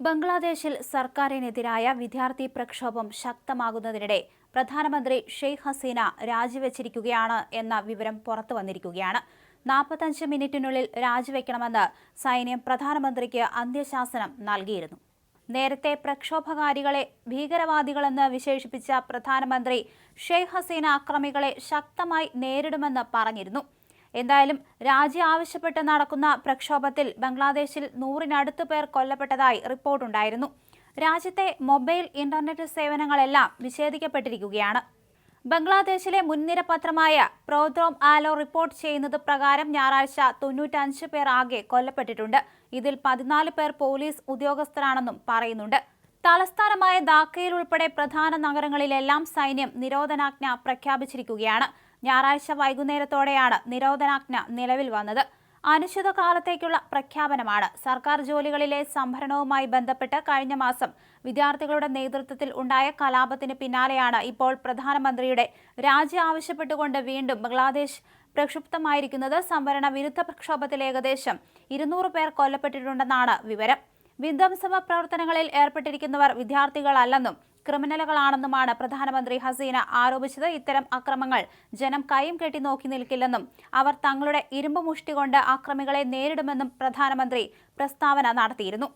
ബംഗ്ലാദേശിൽ സർക്കാരിനെതിരായ വിദ്യാർത്ഥി പ്രക്ഷോഭം ശക്തമാകുന്നതിനിടെ പ്രധാനമന്ത്രി ഷെയ്ഖ് ഹസീന രാജിവെച്ചിരിക്കുകയാണ് എന്ന വിവരം പുറത്തു വന്നിരിക്കുകയാണ്. നാൽപ്പത്തഞ്ച് മിനിറ്റിനുള്ളിൽ രാജിവെക്കണമെന്ന് സൈന്യം പ്രധാനമന്ത്രിക്ക് അന്ത്യശാസനം നൽകിയിരുന്നു. നേരത്തെ പ്രക്ഷോഭകാരികളെ ഭീകരവാദികളെന്ന് വിശേഷിപ്പിച്ച പ്രധാനമന്ത്രി ഷെയ്ഖ് ഹസീന അക്രമികളെ ശക്തമായി നേരിടുമെന്ന് പറഞ്ഞിരുന്നു. എന്തായാലും രാജി ആവശ്യപ്പെട്ട് നടക്കുന്ന പ്രക്ഷോഭത്തിൽ ബംഗ്ലാദേശിൽ നൂറിനടുത്ത് പേർ കൊല്ലപ്പെട്ടതായി റിപ്പോർട്ടുണ്ടായിരുന്നു. രാജ്യത്തെ മൊബൈൽ ഇന്റർനെറ്റ് സേവനങ്ങളെല്ലാം വിച്ഛേദിക്കപ്പെട്ടിരിക്കുകയാണ് ബംഗ്ലാദേശിലെ മുൻനിര പത്രമായ പ്രോദ്രോം ആലോ റിപ്പോർട്ട് ചെയ്യുന്നത് പ്രകാരം ഞായറാഴ്ച തൊണ്ണൂറ്റഞ്ച് പേർ ആകെ കൊല്ലപ്പെട്ടിട്ടുണ്ട്. ഇതിൽ പതിനാല് പേർ പോലീസ് ഉദ്യോഗസ്ഥരാണെന്നും പറയുന്നുണ്ട്. തലസ്ഥാനമായ ധാക്കയിൽ ഉൾപ്പെടെ പ്രധാന നഗരങ്ങളിലെല്ലാം സൈന്യം നിരോധനാജ്ഞ പ്രഖ്യാപിച്ചിരിക്കുകയാണ്. ഞായറാഴ്ച വൈകുന്നേരത്തോടെയാണ് നിരോധനാജ്ഞ നിലവിൽ വന്നത്. അനിശ്ചിതകാലത്തേക്കുള്ള പ്രഖ്യാപനമാണ്. സർക്കാർ ജോലികളിലെ സംഭരണവുമായി ബന്ധപ്പെട്ട് കഴിഞ്ഞ മാസം വിദ്യാർത്ഥികളുടെ നേതൃത്വത്തിൽ ഉണ്ടായ കലാപത്തിന് പിന്നാലെയാണ് ഇപ്പോൾ പ്രധാനമന്ത്രിയുടെ രാജി ആവശ്യപ്പെട്ടുകൊണ്ട് വീണ്ടും ബംഗ്ലാദേശ് പ്രക്ഷുബ്ധമായിരിക്കുന്നത്. സംവരണ വിരുദ്ധ പ്രക്ഷോഭത്തിൽ ഏകദേശം ഇരുന്നൂറ് പേർ കൊല്ലപ്പെട്ടിട്ടുണ്ടെന്നാണ് വിവരം. വിധ്വംസക പ്രവർത്തനങ്ങളിൽ ഏർപ്പെട്ടിരിക്കുന്നവർ വിദ്യാർത്ഥികളല്ലെന്നും ക്രിമിനലുകളാണെന്നുമാണ് പ്രധാനമന്ത്രി ഹസീന ആരോപിച്ചത്. ഇത്തരം അക്രമങ്ങൾ ജനം കൈയും കെട്ടി നോക്കി നിൽക്കില്ലെന്നും അവർ തങ്ങളുടെ ഇരുമ്പ് മുഷ്ടി കൊണ്ട് അക്രമികളെ നേരിടുമെന്നും പ്രധാനമന്ത്രി പ്രസ്താവന നടത്തിയിരുന്നു.